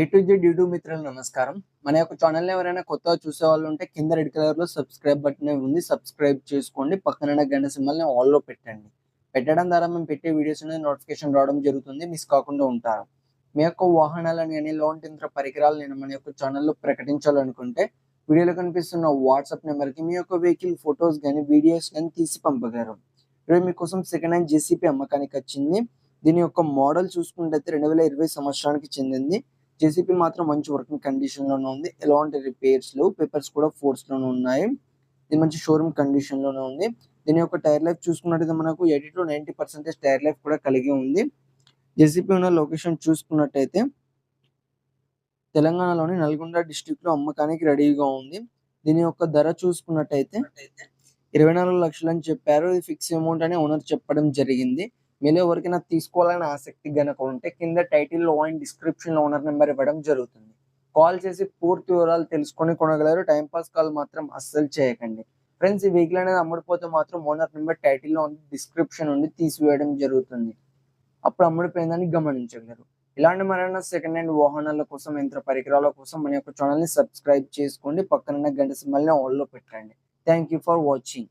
A to Z YouTube మిత్రులు నమస్కారం. మన యొక్క ఛానల్ ఎవరైనా కొత్తగా చూసే వాళ్ళు ఉంటే కింద రెడ్ కలర్లో సబ్స్క్రైబ్ బటన్ ఉంది సబ్స్క్రైబ్ చేసుకోండి. పక్కన గంట సింబల్ని ఆల్లో ఆల్లో పెట్టండి. పెట్టడం ద్వారా మేము పెట్టే వీడియోస్ అనేది నోటిఫికేషన్ రావడం జరుగుతుంది. మిస్ కాకుండా ఉంటారు. మీ యొక్క వాహనాలను కానీ లోన్ యంత్ర పరికరాలు నేను మన యొక్క ఛానల్లో ప్రకటించాలనుకుంటే వీడియోలో కనిపిస్తున్న వాట్సాప్ నెంబర్కి మీ యొక్క వెహికల్ ఫొటోస్ కానీ వీడియోస్ కానీ తీసి పంపగలరు. ఇప్పుడు మీకోసం సెకండ్ హ్యాండ్ జేసీపీ అమ్మకానికి వచ్చింది. దీని యొక్క మోడల్ చూసుకుంటే రెండు వేల ఇరవై సంవత్సరానికి చెందింది. జేసీపీ మాత్రం మంచి వర్కింగ్ కండిషన్లోనే ఉంది. ఎలాంటి రిపేర్స్ పేపర్స్ కూడా ఫోర్స్లోనే ఉన్నాయి. ఇది మంచి షోరూమ్ కండిషన్లోనే ఉంది. దీని యొక్క టైర్ లైఫ్ చూసుకున్నట్టయితే మనకు eighty to ninety percentage tyre life కూడా కలిగి ఉంది. జేసీపీ ఉన్న లొకేషన్ చూసుకున్నట్టయితే తెలంగాణలోని నల్గొండ డిస్ట్రిక్ట్లో అమ్మకానికి రెడీగా ఉంది. దీని యొక్క ధర చూసుకున్నట్టయితే ఇరవై నాలుగు లక్షలు అని చెప్పారు. ఇది ఫిక్స్ అమౌంట్ అని ఓనర్ చెప్పడం జరిగింది. మీలో ఎవరికైనా తీసుకోవాలని ఆసక్తి గనక ఉంటే కింద టైటిల్లో అండ్ డిస్క్రిప్షన్లో ఓనర్ నెంబర్ ఇవ్వడం జరుగుతుంది. కాల్ చేసి పూర్తి వివరాలు తెలుసుకొని కొనగలరు. టైంపాస్ కాల్ మాత్రం అస్సలు చేయకండి. ఫ్రెండ్స్ ఈ వెహికల్ అనేది అమ్ముడిపోతే మాత్రం ఓనర్ నెంబర్ టైటిల్లో డిస్క్రిప్షన్ ఉండి తీసివేయడం జరుగుతుంది. అప్పుడు అమ్ముడిపోయిందని గమనించగలరు. ఇలాంటి మరైనా సెకండ్ హ్యాండ్ వాహనాల కోసం యంత్ర పరికరాల కోసం మన యొక్క ఛానల్ని సబ్స్క్రైబ్ చేసుకోండి. పక్కన గంట సింబల్ని లో పెట్టండి. Thank you for watching.